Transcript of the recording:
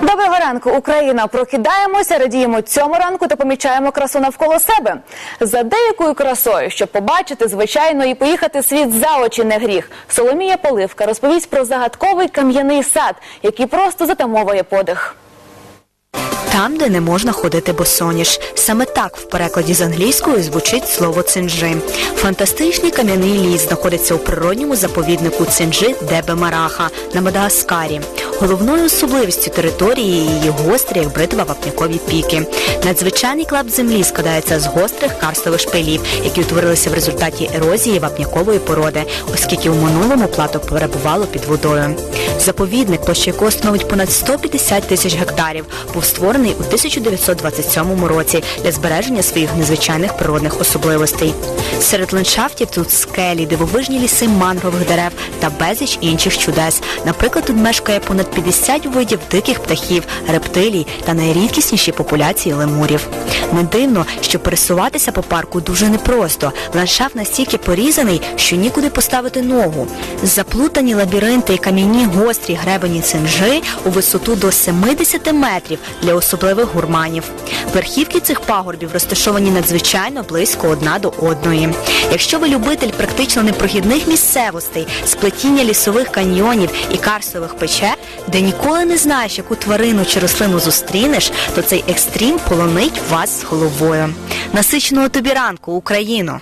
Доброго ранку, Україна! Прокидаємося, радіємо цьому ранку та помічаємо красу навколо себе. За деякою красою, щоб побачити, звичайно, і поїхати світ за очі не гріх. Соломія Поливка розповість про загадковий кам'яний сад, який просто затамовує подих. Там, де не можна ходити босоніж. Саме так в перекладі з англійської звучить слово цинджи. Фантастичний кам'яний ліс знаходиться у природньому заповіднику цинджи Дебе Мараха на Мадагаскарі. Головною особливістю території її гострі, як бритва вапнякові піки. Надзвичайний клап землі складається з гострих карстових шпилів, які утворилися в результаті ерозії вапнякової породи, оскільки у минулому плато перебувало під водою. Заповідник, площа якого становить понад 150 тисяч гектарів, був створений у 1927 році для збереження своїх незвичайних природних особливостей. Серед ландшафтів тут скелі, дивовижні ліси мангрових дерев та безліч інших чудес. Наприклад, тут мешкає понад 50 видів диких птахів, рептилій та найрідкісніші популяції лемурів. Не дивно, що пересуватися по парку дуже непросто. Ландшафт настільки порізаний, що нікуди поставити ногу. Заплутані лабіринти і кам'яні гострі гребені цинжи у висоту до 70 метрів для особливих гурманів. Верхівки цих пагорбів розташовані надзвичайно близько одна до одної. Якщо ви любитель практично непрохідних місцевостей, сплетіння лісових каньйонів і карстових печер, де ніколи не знаєш, яку тварину чи рослину зустрінеш, то цей екстрім полонить вас з головою. Насиченого тобі ранку, Україно!